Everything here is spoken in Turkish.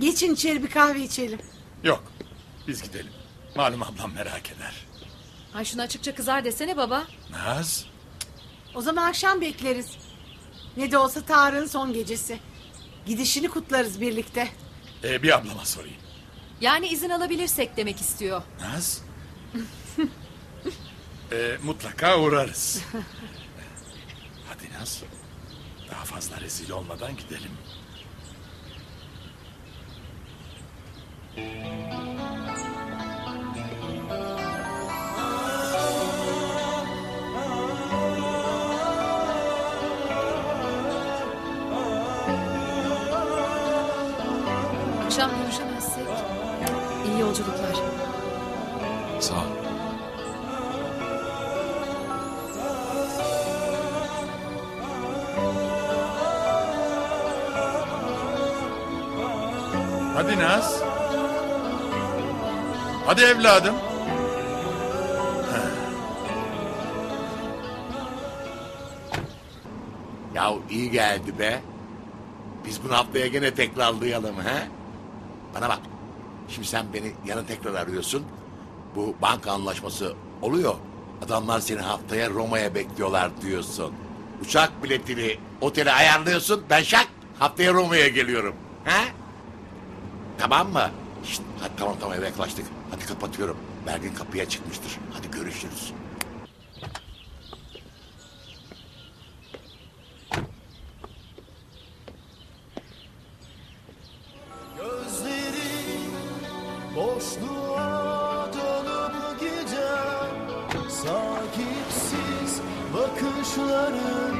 Geçin içeri bir kahve içelim. Yok. Biz gidelim. Malum ablam merak eder. Ay şunu açıkça kızar desene baba. Naz. O zaman akşam bekleriz. Ne de olsa Tarık'ın son gecesi. Gidişini kutlarız birlikte. Ee, bir ablama sorayım. Yani izin alabilirsek demek istiyor. Naz. Ee, mutlaka uğrarız. Hadi Naz. Daha fazla rezil olmadan gidelim. Akşam görüşemezsek iyi yolculuklar. Sağ ol. Hadi Naz. Hadi evladım. Ya iyi geldi be. Biz bunu haftaya gene tekrarlayalım he? Bana bak. Şimdi sen beni yarın tekrar arıyorsun. Bu banka anlaşması oluyor. Adamlar seni haftaya Roma'ya bekliyorlar diyorsun. Uçak biletini otele ayarlıyorsun. Ben şak haftaya Roma'ya geliyorum. He? Tamam mı? Şişt, hadi tamam tamam eve yaklaştık. Hadi kapatıyorum. Bergin kapıya çıkmıştır. Hadi görüşürüz. Boşluğa dolup gider Sahipsiz bakışların